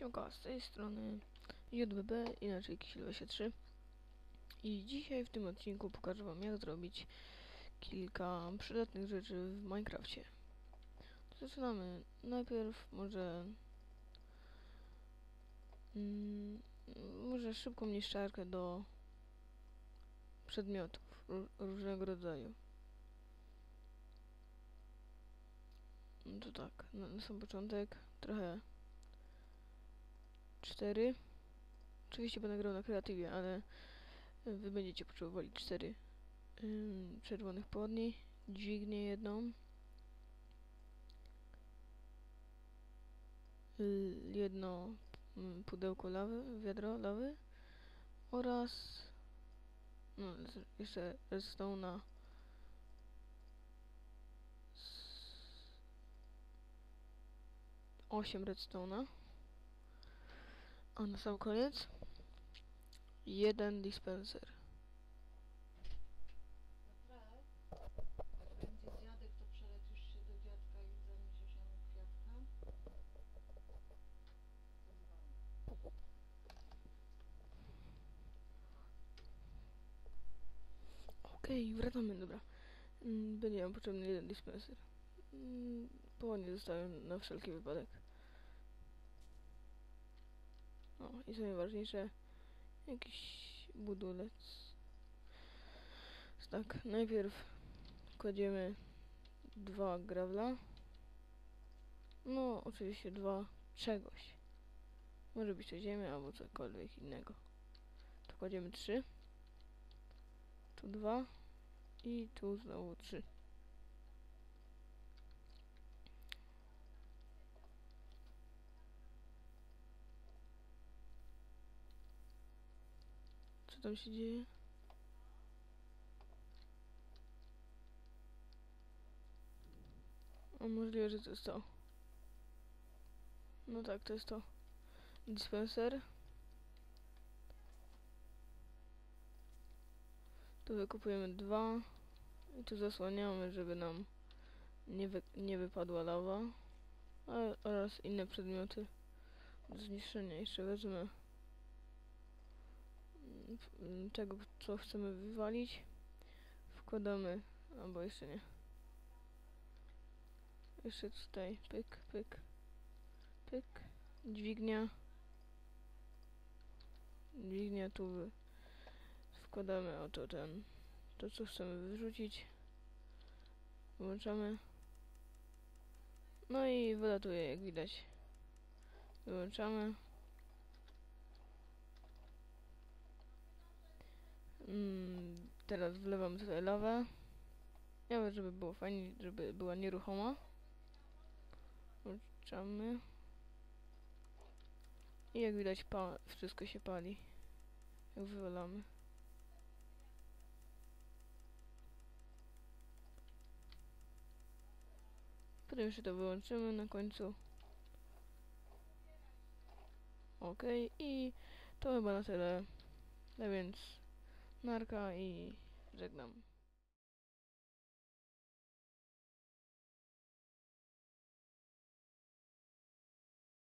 Siemka, z tej strony JBB, inaczej Kisil23 i dzisiaj w tym odcinku pokażę wam jak zrobić kilka przydatnych rzeczy w Minecrafcie. Zaczynamy najpierw może mm, może szybką niszczarkę do przedmiotów ró- różnego rodzaju. No to tak, na, na sam początek trochę 4. Oczywiście będę grał na kreatywie, ale wy będziecie potrzebowali 4 ym, czerwonych podni, dźwignię jedną, jedno pudełko lawy, wiadro lawy oraz no, jeszcze redstone'a. 8 redstone'a a na sam koniec jeden dispenser. Okej, wracamy, dobra. Mm, Będzie nam potrzebny jeden dispenser. Mm, Połownie zostawiam na wszelki wypadek. O, i co najważniejsze, jakiś budulec. Tak, najpierw kładziemy dwa gravla. No, oczywiście dwa czegoś. Może być to ziemia albo cokolwiek innego. Tu kładziemy trzy. Tu dwa. I tu znowu trzy. Co tam się dzieje? O, możliwe, że to jest to. No tak, to jest to. Dispenser. Tu wykupujemy dwa. I tu zasłaniamy, żeby nam nie, wy nie wypadła lawa. A, oraz inne przedmioty do zniszczenia. Jeszcze wezmę tego, co chcemy wywalić. Wkładamy, albo jeszcze nie. Jeszcze tutaj, pyk, pyk, pyk. Dźwignia. Dźwignia tu wy wkładamy oto ten to co chcemy wyrzucić wyłączamy no i wylatuje jak widać wyłączamy mm, teraz wlewam tutaj lawę. Ja żeby było fajnie, żeby była nieruchoma. Włączamy. I jak widać wszystko się pali. Jak wywalamy. Potem jeszcze to wyłączymy na końcu. Ok, i to chyba na tyle. No więc narka i żegnam.